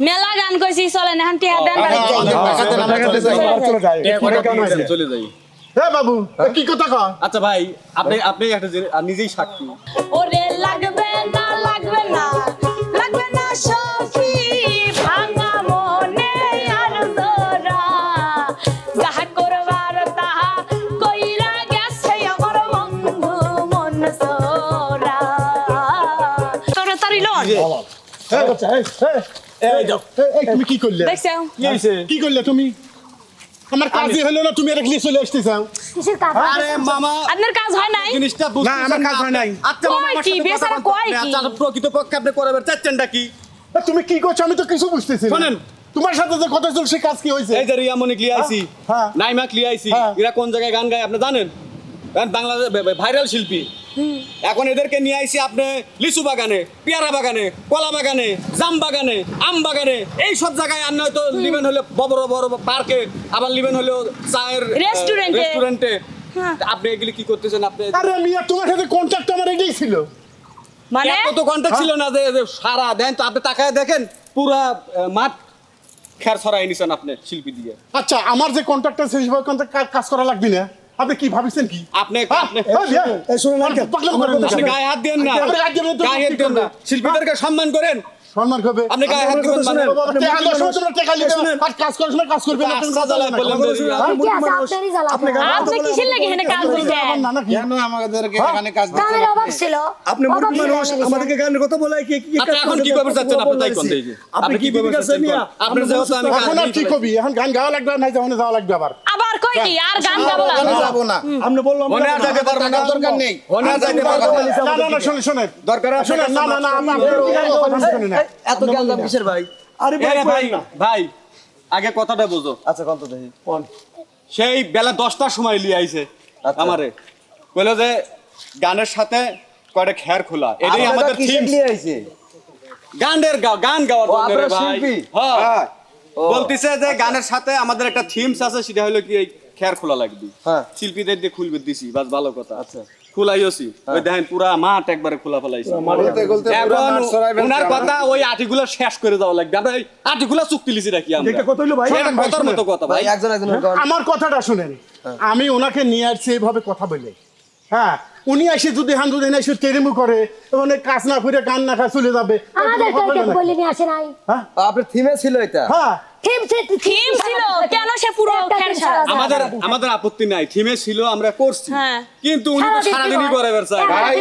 মেলা গান কইছি চলে না টিয়া দেন। চলে যাই হে বাবু এ কি কথা কয়? আচ্ছা ভাই আপনি আপনি একটা নিজেই সাক্ষী। ওরে লাগবে না লাগবে না লাগবে না সখী ভাঙা মনে আর যাহা করবার তাহা কইরা গেছে আমার বন্ধু মন সোরা তোরা তারি লন হে। বাচ্চা এই এই তুমি কি করলে? দেখছ কি করলে তুমি? আমার কাজই হলো না তুমি এটা নিয়ে চলে আসতেছাও কিসের আরে মামা। আপনার কাজ হয় নাই? জিনিসটা বুঝতেছেন না, আমার কাজ হয় নাই। আচ্ছা মামা কি? বেচারা কয় কি? আচ্ছা প্রকৃত পক্ষে আপনি করাবেন। চাচ্ছেনটা কি? তুমি কি করছ? আমি তো কিছু বুঝতেছি না। শোনেন। তোমার সাথে যে কথা চলছে কাজ কি হয়েছে? এই যে রিয়া মনিক লিয়ে আইছি। হ্যাঁ। নাইমা লিয়ে আইছি। হ্যাঁ। এরা কোন জায়গায় গান গায় আপনি জানেন? বাংলাদেশ ভাইরাল শিল্পী। এখন এদেরকে নিয়ে আইছি আপনি লিচু বাগানে পেয়ারা বাগানে কলা বাগানে জাম বাগানে আম বাগানে এই সব জায়গায় আর নয়তো লিবেন হলে বড় বড় পার্কে আবার লিবেন হলো চায়ের রেস্টুরেন্টে। রেস্টুরেন্টে হ্যাঁ। আপনি এগুলি কি করতেছেন? আপনি আরে মিয়া তোমার সাথে কন্ট্যাক্ট আমার এটাই ছিল। মানে? এত তো কন্ট্যাক্ট ছিল না যে সারা দেন তো আপনি তাকায় দেখেন পুরা মাঠ খের ছড়াই নিছেন আপনি শিল্পী দিয়ে। আচ্ছা আমার যে কন্ট্যাক্ট আছে কন্ট্যাক্ট কাজ করা লাগবে না। আপনি কি ভাবিছেন কি? আপনি হ্যাঁ? আপনি করেন না। আপনি গায়ে হাত দেন না। আপনি গায়ে হাত দেন না। শিল্পীদেরকে সম্মান করেন। সম্মান করবে। আপনি গায়ে হাত দিবেন মানে। বাবা, টাকা দেওয়ার সময় তোমরা টাকা নিবে, আর কাজ করার সময় কাজ করবে না, তুমি কাজ জ্বালায় জ্বালা আপনি কিসের লাগে এখানে কাজ না? কেন আমাদেরকে হ্যাঁ? এখানে কাজ দিতে অভাব ছিল। আপনি মানুষ আমাদেরকে গানের কথা বলে কি কি আপনি এখন কি চাচ্ছেন? আপনি তাই কোন দিকে? আপনি কি আছে চাচ্ছেন? যেহেতু আমি কাজ এখন কি কবি? এখন গান গাওয়া লাগবে না যাওয়া যাওয়া লাগবে আবার। কই কি আর গান গাবো না। ওখানে না। আপনি বললাম মনে আর যাইতে পারব না। দরকার নেই মনে আর যাইতে পারব না। না। না না শোনেন শোনেন। দরকার আছে না না না আপনি আপনার কথা শুনেন না। এত জ্ঞান দাম কিসের ভাই? আরে ভাই ভাই আগে কথাটা বুঝো। আচ্ছা কত দেখি। সেই বেলা দশটার সময় লিয়ে আইছে আচ্ছা। আমারে। বলল যে গানের সাথে কয়টা খের খোলা। এটাই আমাদের থিম গানের গান গাওয়ার ও, জন্য রে ভাই। হ্যাঁ। বলতিছে যে গানের সাথে আমাদের একটা থিমস আছে সেটা হলো কি খের খোলা লাগবে। হ্যাঁ। শিল্পীদের দিয়ে খুলবে দিছি বাস ভালো কথা। আচ্ছা। খুলাইছি ওই দেখেন পুরা মাঠ একবারে খোলা ফেলাইছি। এখন কথা ওই আটিগুলো শেষ করে দেওয়া লাগবে। আমরা এই আটিগুলো চুক্তি লিছি রাখি আমরা? এটা কত হইল ভাই? কথার মতো কথা ভাই। একজন আমার কথাটা শুনেন। আমি ওনাকে নিয়ে আসছি এইভাবে কথা বলে। হ্যাঁ উনি এসে যদি হান যদি এসে তেরেমু করে ওখানে কাজ না করে গান না খায় চলে যাবে। আমাদের বলে নিয়ে আসে নাই। হ্যাঁ? আপনার থিমে ছিল এটা। হ্যাঁ। থিম থিম ছিল কেন সে পুরো আমাদের আমাদের আপত্তি নাই। থিমে ছিল আমরা করছি। হ্যাঁ। কিন্তু উনি তো সারাদিনই করে বেড়ায় ভাই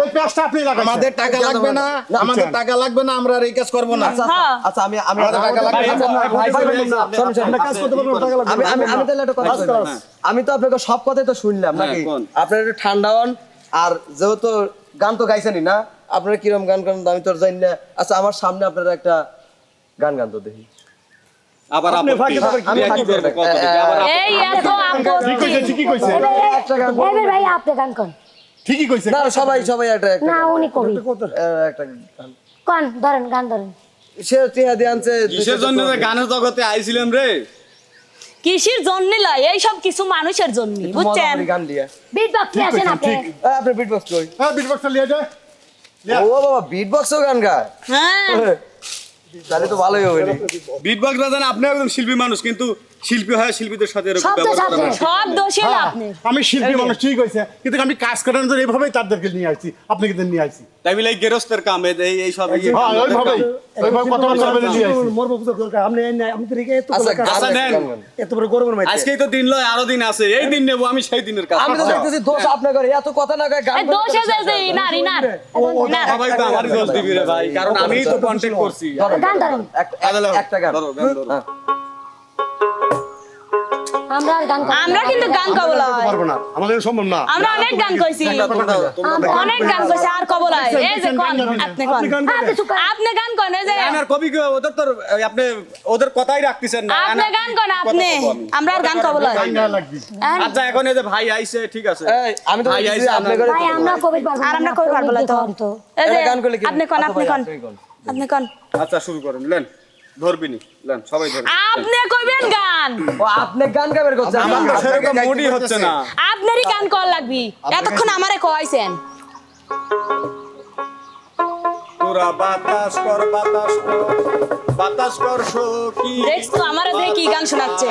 ওই আপনি আমাদের টাকা লাগবে না। আমাদের টাকা লাগবে না আমরা এই কাজ করব না। হ্যাঁ। আচ্ছা আমি আমি আমাদের টাকা লাগবে না। আচ্ছা, কাজ করতে পারবেন, টাকা লাগবে আমি আমি তাহলে একটা কথা আচ্ছা, বলি। হ্যাঁ। আমি তো আপনাকে সব কথাই তো শুনলাম নাকি? আপনার একটু ঠান্ডা হন আর যেহেতু গান তো গাইছেনই না আপনারা কিরম গান গান আমি তো জানি না। আচ্ছা আমার সামনে আপনারা একটা গান গান তো দেখি। আবার আপনি আপত্তি। ফাঁকে ফাঁকে আমি ফাঁকে করব, কত আবার এই এত ঠিক কইছে ঠিকই কইছে? গান ভাই আপনি গান কোন ঠিকই কইছে। না সবাই সবাই একটা একটা না উনি কবি। একটা গান। কোন ধরেন গান ধরেন। সে টিয়া দিয়ে আনছে কিসের জন্য যে গানের জগতে আইছিলাম রে? কৃষির জন্য লয় এই সব কিছু মানুষের জন্য বুঝছেন? গান দিয়ে। বিট বক্স নিয়ে আসেন আপনি। আপনি বিট বক্স কই? হ্যাঁ বিট বক্সটা লিয়ে যায়। ও বাবা বিট বক্সও গান গায়? হ্যাঁ। তাহলে তো ভালোই হবে বিট বক্স বাজান আপনি একদম শিল্পী মানুষ কিন্তু শিল্পী হয় শিল্পীদের সাথে এরকম ব্যবহার। করেন সব দোষী হ্যাঁ, আপনি আমি শিল্পী মানুষ ঠিক হয়েছে কিন্তু আমি কাজ করার জন্য এইভাবেই তাদেরকে নিয়ে আসছি আপনি কিন্তু নিয়ে আসছি। তাই বলে এই গেরস্তের কাম এই এই- এই সব ইয়ে হ্যাঁ ওইভাবেই ওইভাবে কথাবার্তা বলে নিয়ে আসছি। মরবো বুঝতে দরকার আপনি এই নাই, আমি তো রেখে এত আচ্ছা, বড় কাজ- আচ্ছা, নেন। এত বড় গরমের মধ্যে আজকেই তো দিন লয় আরও দিন আছে। এই দিন নেব আমি সেই দিনের কাজ আমি তো দেখতেছি দোষ আপনার করে এত কথা না কয় গান দোষে যে যে ইনার ইনার। ইনার। সবাই তো আমারই দোষ। দিবি রে ভাই কারণ আমিই তো কন্টেন্ট করছি। গান ধরেন এক- এক- একটা গান। ধরো, গান ধরো। হ্যাঁ। আমরা আর গান আমরা কিন্তু গান কবলা পারব না। আমাদের সম্ভব না। আমরা অনেক গান কইছি অনেক গান কইছি আর কবলা এই যে কোন আপনি কোন। আপনি চুপ করেন। আপনি গান কোন এই যে গানের কবি ওদের তো আপনি ওদের কথাই রাখতেছেন না। আপনি গান কোন আপনি। আমরা আর গান কবলা গান গাওয়া লাগবে আচ্ছা এখন এই যে ভাই আইছে ঠিক আছে। আমি তো ভাই আইছে আপনি ভাই আমরা কবি পারব আর আমরা কই পারব না তো। তো এই যে এটা গান করলে কি আপনি কোন আপনি ভাই, কোন। আপনি কোন। আপনি কোন। আচ্ছা শুরু করেন লেন। ধরবিনি লেন সবাই ধরবে আপনি কইবেন গান ও আপনি গান গাবের কথা আমার তো সেরকম মুডি হচ্ছে না আপনারই গান কল লাগবি এতক্ষণ আমারে কইছেন তোরা বাতাস কর বাতাস কর বাতাস কর সখী দেখছ তো আমারে দেখি গান শোনাচ্ছে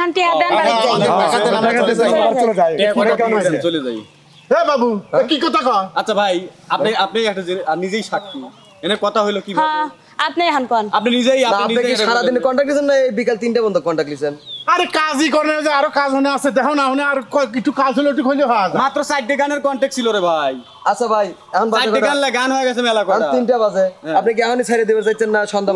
এখন টিয়া দেন বাড়ি যাই। চলে যাই বাবু কি কথা কয় আচ্ছা ভাই আপনি আপনি একটা নিজেই সাক্ষী। এনে কথা হলো কি আপনি এখন না যে আরও কাজ হনে আছে দেখো না হনে কাজ হলো একটু খোঁজে হ্যাঁ। মাত্র 4টা গানের কন্টাক্ট ছিল ভাই। আচ্ছা ভাই এখন 4টা গান গান হয়ে গেছে মেলা কথা 3টা বাজে। হ্যাঁ। আপনি কি এখনই ছেড়ে দিতে চাইছেন না সন্ধ্যা